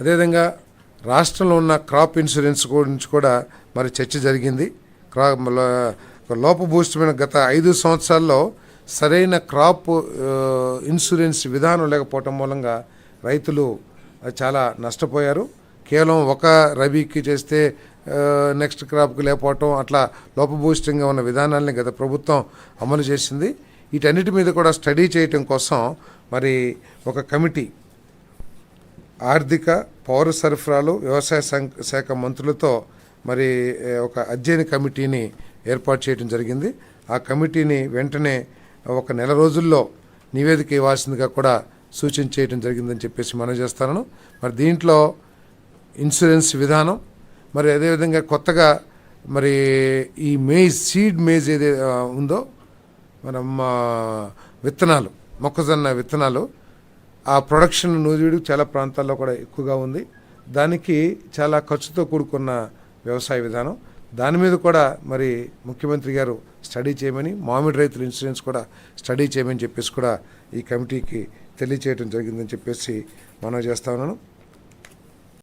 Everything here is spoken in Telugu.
అదేవిధంగా రాష్ట్రంలో ఉన్న క్రాప్ ఇన్సూరెన్స్ గురించి కూడా మరి చర్చ జరిగింది. క్రా లోపభూష్టమైన గత ఐదు సంవత్సరాల్లో సరైన క్రాప్ ఇన్సూరెన్స్ విధానం లేకపోవటం మూలంగా రైతులు చాలా నష్టపోయారు. కేవలం ఒక రబీకి చేస్తే నెక్స్ట్ క్రాప్కి లేకపోవటం అట్లా లోపభూష్టంగా ఉన్న విధానాల్ని గత ప్రభుత్వం అమలు చేసింది. వీటన్నిటి మీద కూడా స్టడీ చేయటం కోసం మరి ఒక కమిటీ ఆర్థిక పౌర సరఫరాలు వ్యవసాయ శాఖ మంత్రులతో మరి ఒక అధ్యయన కమిటీని ఏర్పాటు చేయడం జరిగింది. ఆ కమిటీని వెంటనే ఒక నెల రోజుల్లో నివేదిక ఇవ్వాల్సిందిగా కూడా సూచన చేయడం జరిగిందని చెప్పేసి మనం చేస్తాను. మరి దీంట్లో ఇన్సూరెన్స్ విధానం మరి అదేవిధంగా కొత్తగా మరి ఈ మేజ్ సీడ్ మేజ్ ఏది ఉందో మనం విత్తనాలు మొక్కజొన్న విత్తనాలు ఆ ప్రొడక్షన్ నూజివీడు చాలా ప్రాంతాల్లో కూడా ఎక్కువగా ఉంది. దానికి చాలా ఖర్చుతో కూడుకున్న వ్యవసాయ విధానం. దాని మీద కూడా మరి ముఖ్యమంత్రి గారు స్టడీ చేయమని మామిడి రైతుల ఇన్సూరెన్స్ కూడా స్టడీ చేయమని చెప్పేసి కూడా ఈ కమిటీకి తెలియచేయడం జరిగిందని చెప్పేసి మనం చేస్తా ఉన్నాను.